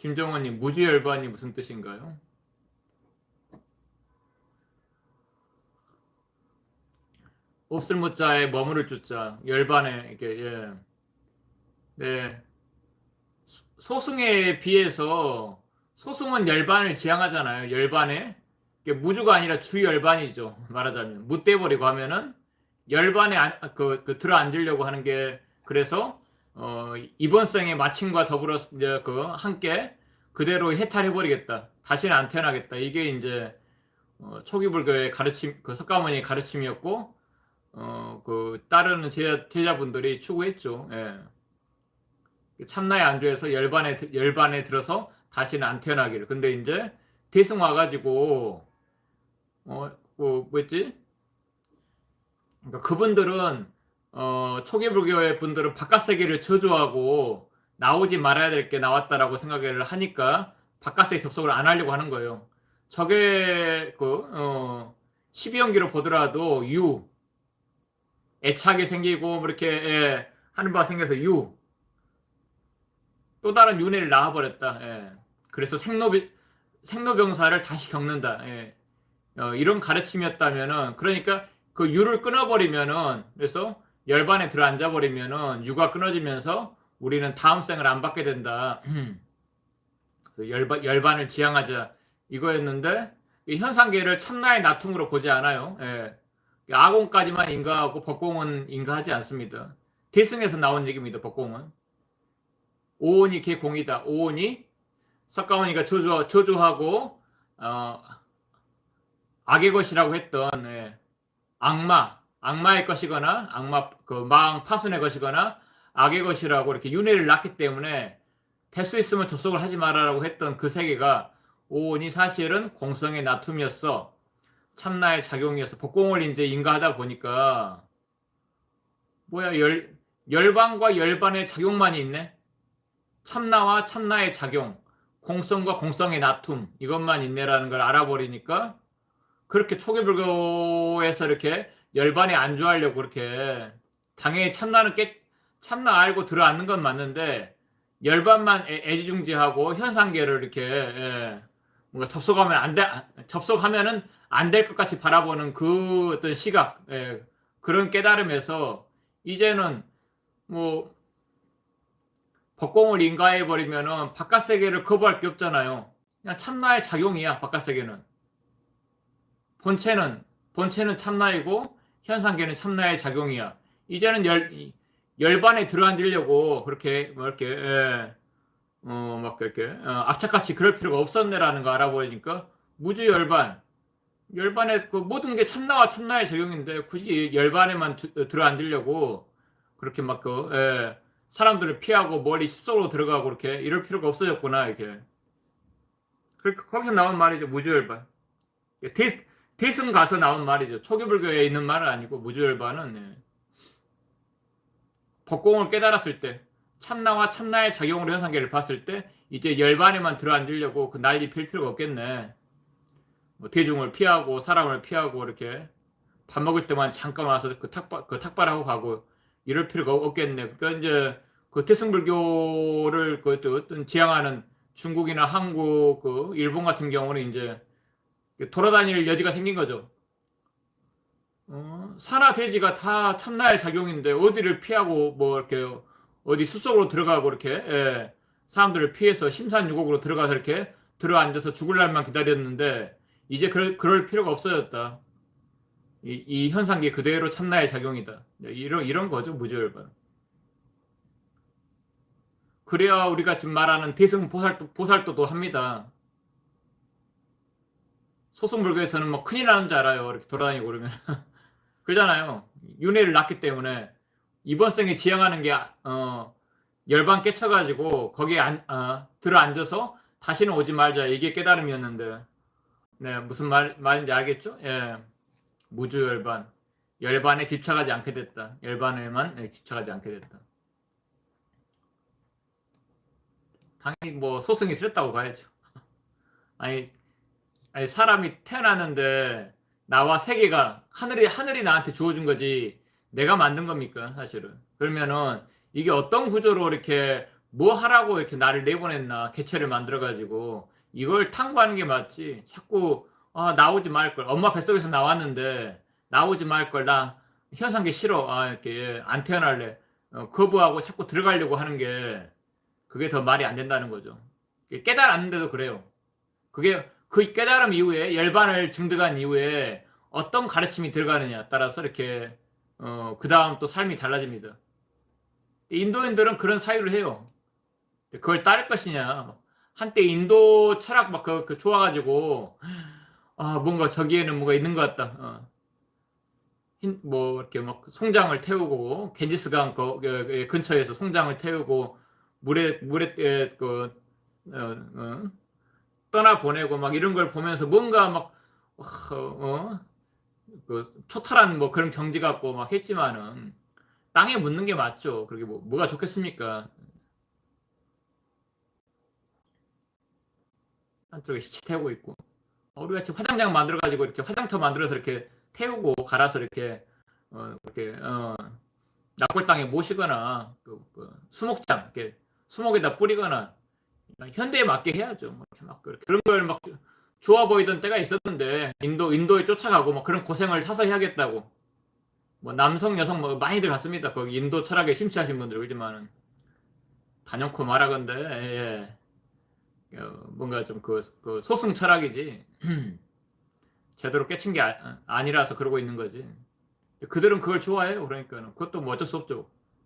김정원님 무주열반이 무슨 뜻인가요? 없을 무자에 머무를 주자 열반에 이게 예. 네. 소- 소승에 비해서 소승은 열반을 지향하잖아요. 열반에 무주가 아니라 주 열반이죠. 말하자면 무떼버리고 하면은 열반에 안- 그, 그 들어 앉으려고 하는 게 그래서 어, 이번 생에 마침과 더불어 이제 그 함께 그대로 해탈해 버리겠다. 다시는 안 태어나겠다. 이게 이제 어, 초기 불교의 가르침 그 석가모니의 가르침이었고 어, 그 따르는 제자, 제자분들이 추구했죠. 예. 참나의 안주에서 열반에 드- 열반에 들어서 다시는 안 태어나기를. 근데 이제 대승 와가지고 어, 뭐 뭐였지? 그러니까 그분들은 어, 초기 불교의 분들은 바깥 세계를 저주하고 나오지 말아야 될 게 나왔다라고 생각을 하니까 바깥 세계 접속을 안 하려고 하는 거예요. 저게 그 어, 12연기로 보더라도 유 애착이 생기고 뭐 이렇게 예, 하는 바가 생겨서 유 또 다른 윤회를 낳아버렸다. 예. 그래서 생로 생로병사를 다시 겪는다. 예. 어, 이런 가르침이었다면은 그러니까 그 유를 끊어버리면은 그래서 열반에 들어앉아 버리면은 유가 끊어지면서 우리는 다음 생을 안 받게 된다. 그래서 열반 열반을 지향하자 이거였는데 이 현상계를 참나의 나툼으로 보지 않아요. 예. 아공까지만 인가하고 법공은 인가하지 않습니다. 대승에서 나온 얘기입니다. 법공은 오온이 개공이다. 오온이 석가모니가 저주 저주하고 어, 악의 것이라고 했던 예, 악마 악마의 것이거나 악마 그 마왕 파순의 것이거나 악의 것이라고 이렇게 윤회를 낳기 때문에 될 수 있으면 접속을 하지 말아라고 했던 그 세계가 오온이 사실은 공성의 나툼이었어. 참나의 작용이어서 복공을 이제 인가하다 보니까 뭐야 열 열반과 열반의 작용만이 있네. 참나와 참나의 작용, 공성과 공성의 나툼 이것만 있네라는 걸 알아버리니까 그렇게 초기 불교에서 이렇게 열반에 안주하려고 그렇게 당연히 참나는 깨 참나 알고 들어앉는 건 맞는데 열반만 애- 애지중지하고 현상계를 이렇게 예, 뭔가 접속하면 안 돼 접속하면은 안 될 것 같이 바라보는 그 어떤 시각 예, 그런 깨달음에서 이제는 뭐 법공을 인가해 버리면은 바깥 세계를 거부할 게 없잖아요. 그냥 참나의 작용이야 바깥 세계는 본체는 본체는 참나이고 현상계는 참나의 작용이야. 이제는 열 열반에 들어앉으려고 그렇게 뭐 이렇게 예, 어막 이렇게 어, 악착같이 그럴 필요가 없었네라는 거 알아보니까 무주 열반. 열반에 그 모든 게 참나와 참나의 적용인데 굳이 열반에만 드- 들어앉으려고 그렇게 막그 예, 사람들을 피하고 멀리 습속으로 들어가고 그렇게 이럴 필요가 없어졌구나 이렇게. 그렇게 거기서 나온 말이죠 무주 열반. 대, 대승 가서 나온 말이죠 초기 불교에 있는 말은 아니고 무주열반은 예. 법공을 깨달았을 때 참나와 참나의 작용으로 현상계를 봤을 때 이제 열반에만 들어앉으려고 그 난리 필 필요가 없겠네. 뭐 대중을 피하고 사람을 피하고 이렇게 밥 먹을 때만 잠깐 와서 그 탁발 그 탁발하고 가고 이럴 필요가 없겠네. 그러니까 이제 그 태승불교를 그 어떤 지향하는 중국이나 한국 그 일본 같은 경우는 이제 돌아다닐 여지가 생긴 거죠. 어, 산화 대지가 다 참나의 작용인데 어디를 피하고 뭐 이렇게 어디 숲속으로 들어가고 이렇게 예, 사람들을 피해서 심산유곡으로 들어가서 이렇게 들어앉아서 죽을 날만 기다렸는데 이제 그럴, 그럴 필요가 없어졌다. 이, 이 현상계 그대로 참나의 작용이다. 네, 이런 이런 거죠 무주열반. 그래야 우리가 지금 말하는 대승 보살도 보살도도 합니다. 소승불교에서는 뭐 큰일 나는 줄 알아요. 이렇게 돌아다니고 그러면. 그러잖아요. 윤회를 낳기 때문에 이번 생에 지향하는 게 어, 열반 깨쳐가지고 거기에 안, 어, 들어 앉아서 다시는 오지 말자 이게 깨달음이었는데 네 무슨 말 말인지 알겠죠? 예 무주 열반 열반에 집착하지 않게 됐다. 열반에만 예, 집착하지 않게 됐다. 당연히 뭐 소승이 틀렸다고 봐야죠. 아니 아니 사람이 태어났는데 나와 세계가 하늘이 하늘이 나한테 주어준 거지 내가 만든 겁니까 사실은? 그러면은 이게 어떤 구조로 이렇게 뭐 하라고 이렇게 나를 내보냈나 개체를 만들어 가지고 이걸 탐구하는 게 맞지? 자꾸 아 나오지 말 걸. 엄마 뱃속에서 나왔는데 나오지 말 걸. 나 현상계 싫어. 아 이렇게 예, 안 태어날래. 어, 거부하고 자꾸 들어가려고 하는 게 그게 더 말이 안 된다는 거죠. 깨달았는데도 그래요. 그게 그 깨달음 이후에 열반을 증득한 이후에 어떤 가르침이 들어가느냐 따라서 이렇게 어, 그 다음 또 삶이 달라집니다. 인도인들은 그런 사유를 해요. 그걸 따를 것이냐. 한때 인도 철학 막 그, 그 좋아가지고 아 뭔가 저기에는 뭐가 있는 것 같다. 어. 흰- 뭐 이렇게 막 송장을 태우고 겐지스강 거, 그, 근처에서 송장을 태우고 물에 물에 에, 그 어, 어, 떠나 보내고 막 이런 걸 보면서 뭔가 막 어, 어? 그 토탈한 뭐 그런 경지 같고 막 했지만은 땅에 묻는 게 맞죠. 그게 뭐 뭐가 좋겠습니까? 한쪽에 시체 태우고 있고 어, 우리 같이 화장장 만들어 가지고 이렇게 화장터 만들어서 이렇게 태우고 갈아서 이렇게 어 이렇게 어 납골 땅에 모시거나 그, 그 수목장 이렇게 수목에다 뿌리거나 현대에 맞게 해야죠. 뭐 이렇게 막 그런 걸 막 좋아 보이던 때가 있었는데 인도 인도에 쫓아가고 막 그런 고생을 사서 해야겠다고 뭐 남성 여성 뭐 많이들 갔습니다. 거기 인도 철학에 심취하신 분들 그렇지만은 단연코 말하건대 예. 어, 뭔가 좀그 그 소승 철학이지 제대로 깨친 게 아, 아니라서 그러고 있는 거지. 그들은 그걸 좋아해요. 그러니까는 그것도 뭐 어쩔 수 없죠.